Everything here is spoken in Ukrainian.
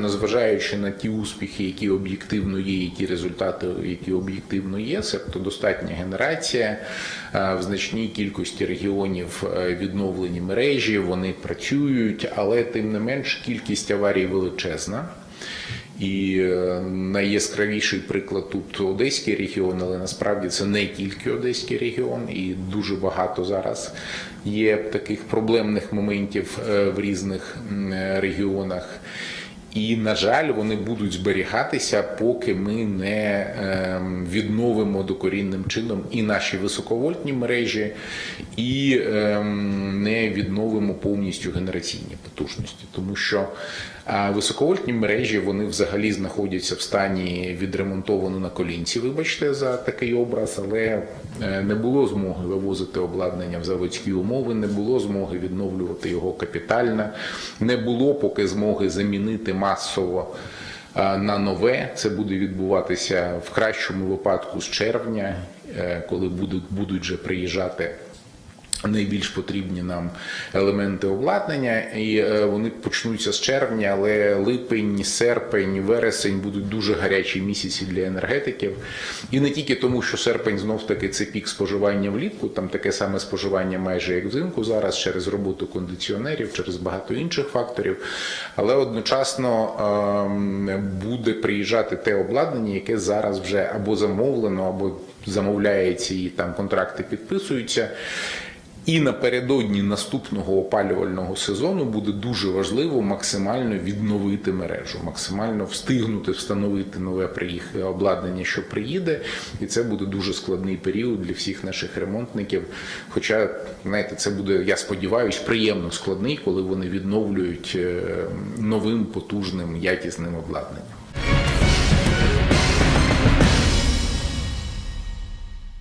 Незважаючи на ті успіхи, які об'єктивно є, і ті результати, які об'єктивно є, себто достатня генерація е, в значній кількості регіонів е, відновлені мережі, вони працюють, але тим не менш кількість аварій величезна. І е, найяскравіший приклад тут Одеський регіон, але насправді це не тільки Одеський регіон, і дуже багато зараз є таких проблемних моментів в різних регіонах. І, на жаль, вони будуть зберігатися, поки ми не ем, відновимо докорінним чином і наші високовольтні мережі, і ем, не відновимо повністю генераційні потужності. Тому що високовольтні мережі вони взагалі знаходяться в стані відремонтовано на колінці, вибачте за такий образ, але е, не було змоги вивозити обладнання в заводські умови, не було змоги відновлювати його капітально, не було поки змоги замінити масово на нове. Це буде відбуватися в кращому випадку з червня, е, коли будуть, будуть вже приїжджати найбільш потрібні нам елементи обладнання, і е, вони почнуться з червня, але липень, серпень, вересень будуть дуже гарячі місяці для енергетиків. І не тільки тому, що серпень знов таки це пік споживання влітку, там таке саме споживання майже як взимку зараз через роботу кондиціонерів, через багато інших факторів. Але одночасно ем, буде приїжджати те обладнання, яке зараз вже або замовлено, або замовляється і там контракти підписуються. І напередодні наступного опалювального сезону буде дуже важливо максимально відновити мережу, максимально встигнути встановити нове обладнання, що приїде, і це буде дуже складний період для всіх наших ремонтників. Хоча, знаєте, це буде, я сподіваюся, приємно складний, коли вони відновлюють е, новим потужним якісним обладнанням.